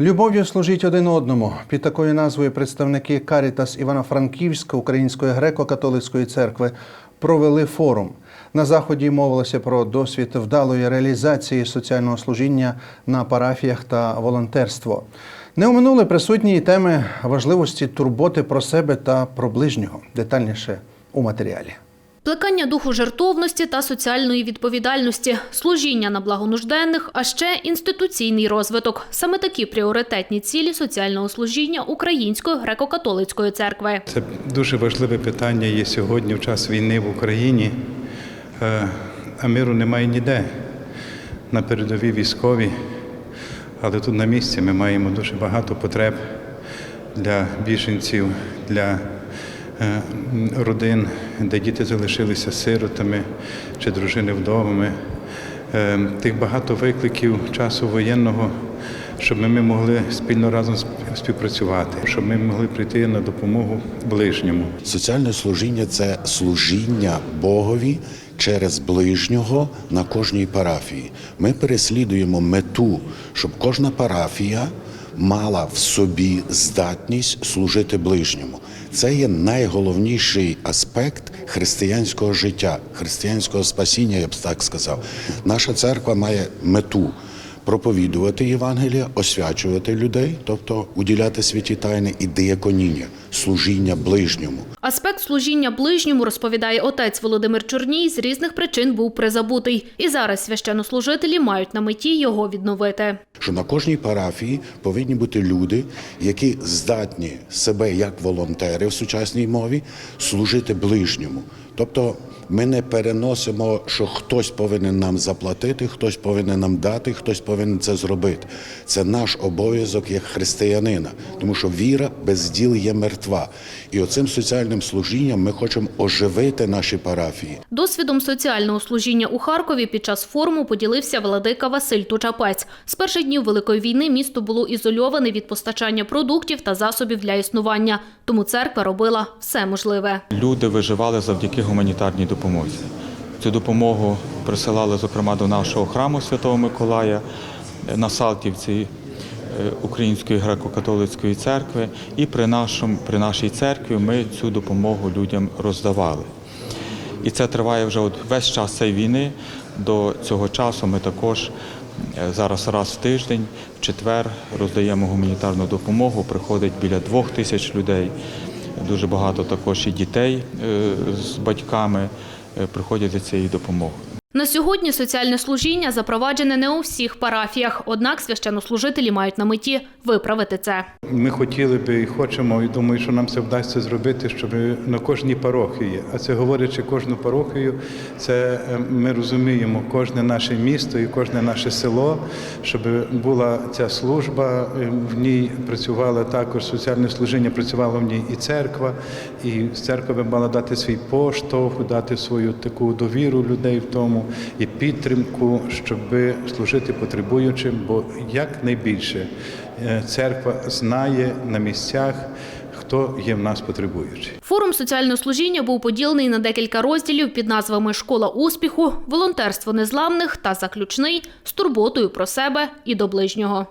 Любов'ю служіть один одному. Під такою назвою представники Карітас Івано-Франківська Української греко-католицької церкви провели форум. На заході мовилося про досвід вдалої реалізації соціального служіння на парафіях та волонтерство. Не оминули присутні і теми важливості турботи про себе та про ближнього. Детальніше у матеріалі. Плекання духу жертовності та соціальної відповідальності, служіння на благо нужденних, а ще інституційний розвиток. Саме такі пріоритетні цілі соціального служіння Української греко-католицької церкви. Це дуже важливе питання є сьогодні в час війни в Україні, Е, а миру немає ніде. На передовій військові, але тут на місці ми маємо дуже багато потреб для біженців, для родин, де діти залишилися сиротами чи дружини вдовами. Е, Тих багато викликів часу воєнного, щоб ми могли спільно разом співпрацювати, щоб ми могли прийти на допомогу ближньому. Соціальне служіння це служіння Богові через ближнього на кожній парафії. Ми переслідуємо мету, щоб кожна парафія мала в собі здатність служити ближньому. Це є найголовніший аспект християнського життя, християнського спасіння, я б так сказав. Наша церква має мету проповідувати Євангелія, освячувати людей, тобто уділяти святі тайни і дияконіння, служіння ближньому. Аспект служіння ближньому, розповідає отець Володимир Чорній, з різних причин був призабутий. І зараз священнослужителі мають на меті його відновити. Що на кожній парафії повинні бути люди, які здатні себе як волонтери в сучасній мові служити ближньому. Тобто ми не переносимо, що хтось повинен нам заплатити, хтось повинен нам дати, хтось повинен це зробити. Це наш обов'язок як християнина, тому що віра без діл є мертва. І оцим соціальним служінням ми хочемо оживити наші парафії. Досвідом соціального служіння у Харкові під час форуму поділився владика Василь Тучапець. З перших днів Великої війни місто було ізольоване від постачання продуктів та засобів для існування. Тому церква робила все можливе. Люди виживали завдяки гуманітарній допомозі. Цю допомогу присилали, зокрема, до нашого храму Святого Миколая е, на Салтівці е, Української греко-католицької церкви. І при, нашому, при нашій церкві ми цю допомогу людям роздавали. І це триває вже от весь час цієї війни. До цього часу ми також е, зараз раз в тиждень, в четвер, роздаємо гуманітарну допомогу. Приходить біля двох тисяч людей. Дуже багато також і дітей е, з батьками е, приходять за цією допомогою. На сьогодні соціальне служіння запроваджене не у всіх парафіях, однак священнослужителі мають на меті виправити це. Ми хотіли би і хочемо, і думаю, що нам це вдасться зробити, щоб на кожній парохії, а це говорячи кожну парохію, це е, ми розуміємо кожне наше місто і кожне наше село, щоб була ця служба, е, в ній працювала також соціальне служіння, працювала в ній і церква, і церква би мала дати свій поштовх, дати свою таку довіру людей в тому і підтримку, щоб служити потребуючим, бо якнайбільше найбільше церква знає на місцях, хто є в нас потребуючий. Форум соціального служіння був поділений на декілька розділів під назвами Школа успіху, волонтерство незламних та заключний з турботою про себе і до ближнього.